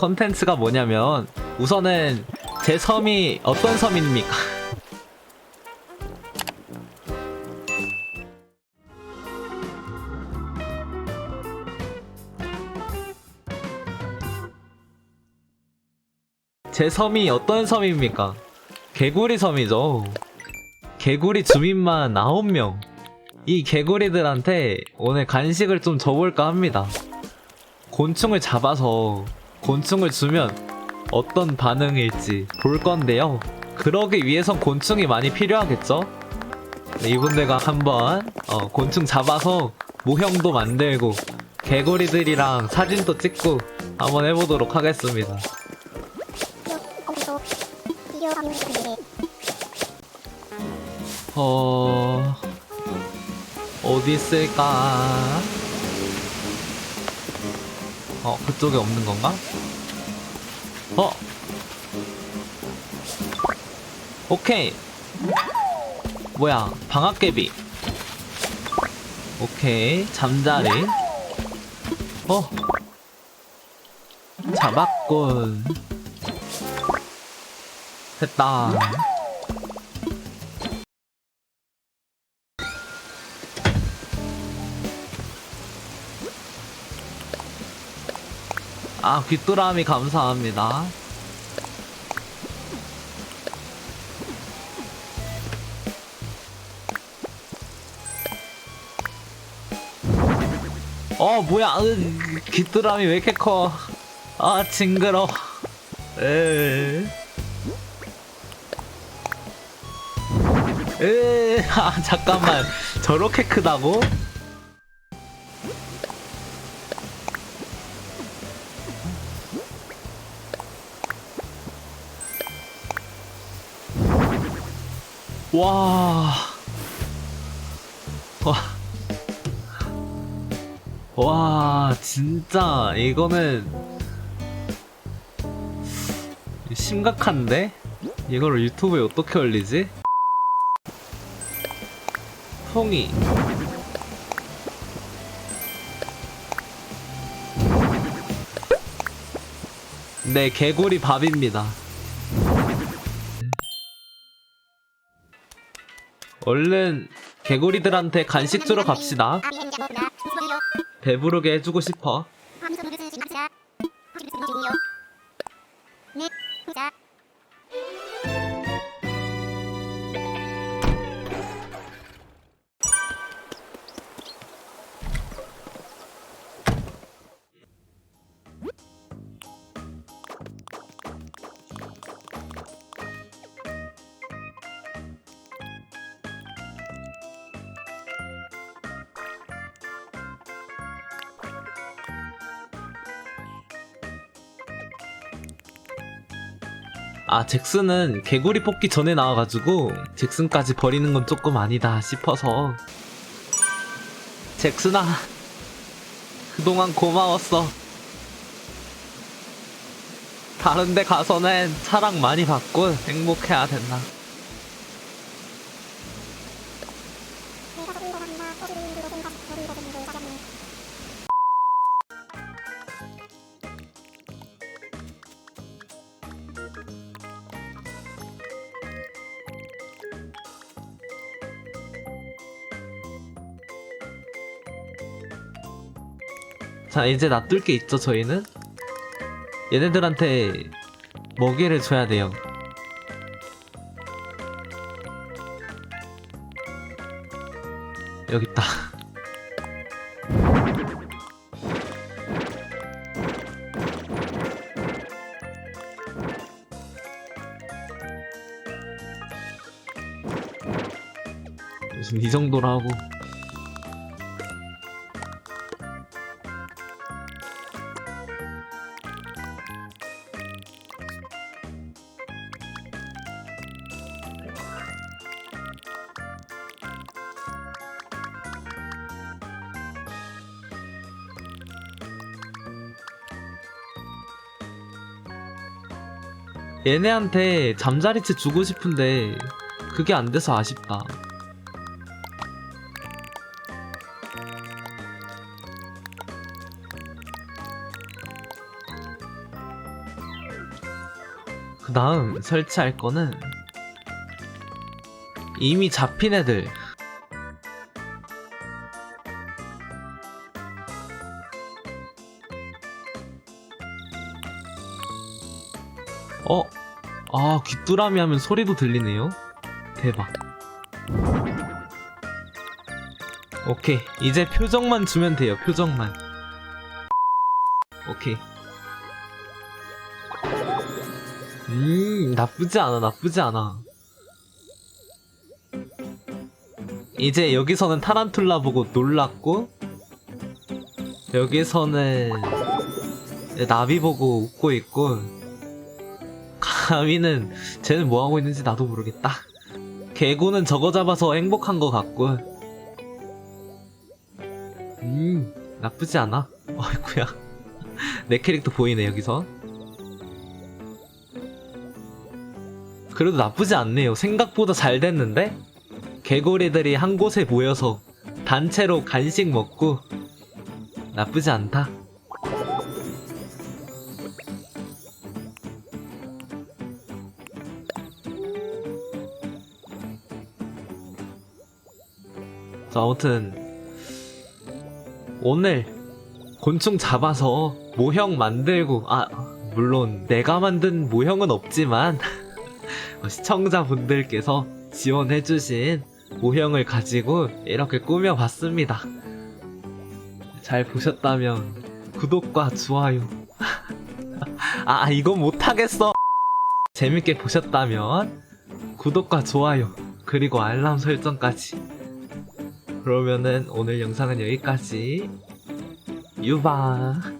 컨텐츠가 뭐냐면 우선은 제 섬이 어떤 섬입니까? 제 섬이 어떤 섬입니까? 개구리 섬이죠. 개구리 주민만 9명. 이 개구리들한테 오늘 간식을 좀 줘볼까 합니다. 곤충을 잡아서 곤충을 주면 어떤 반응일지 볼 건데요. 그러기 위해선 곤충이 많이 필요하겠죠? 네, 이분들과 한번 어, 곤충 잡아서 모형도 만들고 개구리들이랑 사진도 찍고 한번 해보도록 하겠습니다. 어... 어디 있을까? 어, 그쪽에 없는 건가? 어? 오케이. 뭐야, 방학개비. 오케이, 잠자리. 어? 잡았군. 됐다. 아, 귀뚜라미 감사합니다. 어, 뭐야, 으, 귀뚜라미 왜 이렇게 커? 아, 징그러. 에. 에, 아, 잠깐만. 저렇게 크다고? 와. 와. 와, 진짜, 이거는. 심각한데? 이거를 유튜브에 어떻게 올리지? 통이. 네, 개구리 밥입니다. 얼른 개구리들한테 간식 주러 갑시다. 배부르게 해주고 싶어. 아, 잭슨은 개구리 뽑기 전에 나와가지고, 잭슨까지 버리는 건 조금 아니다 싶어서. 잭슨아, 그동안 고마웠어. 다른 데 가서는 사랑 많이 받고 행복해야 된다. 자, 이제 놔둘 게 있죠, 저희는? 얘네들한테 먹이를 줘야 돼요. 여기 있다. 무슨 이 정도로 하고 얘네한테 잠자리채 주고 싶은데 그게 안 돼서 아쉽다. 그 다음 설치할 거는 이미 잡힌 애들 어? 아 귀뚜라미 하면 소리도 들리네요. 대박. 오케이. 이제 표정만 주면 돼요 표정만. 오케이. 음 나쁘지 않아 나쁘지 않아. 이제 여기서는 타란툴라 보고 놀랐고 여기서는 나비 보고 웃고 있고 가미는 쟤는 뭐하고 있는지 나도 모르겠다. 개구는 저거 잡아서 행복한 것 같고 음 나쁘지 않아. 어이구야. 내 캐릭터 보이네 여기서. 그래도 나쁘지 않네요. 생각보다 잘 됐는데? 개구리들이 한 곳에 모여서 단체로 간식 먹고 나쁘지 않다 자, 아무튼 오늘 곤충 잡아서 모형 만들고 아 물론 내가 만든 모형은 없지만 어, 시청자분들께서 지원해주신 모형을 가지고 이렇게 꾸며봤습니다. 잘 보셨다면 구독과 좋아요 아 이건 못하겠어 재밌게 보셨다면 구독과 좋아요 그리고 알람 설정까지 그러면은 오늘 영상은 여기까지. 유바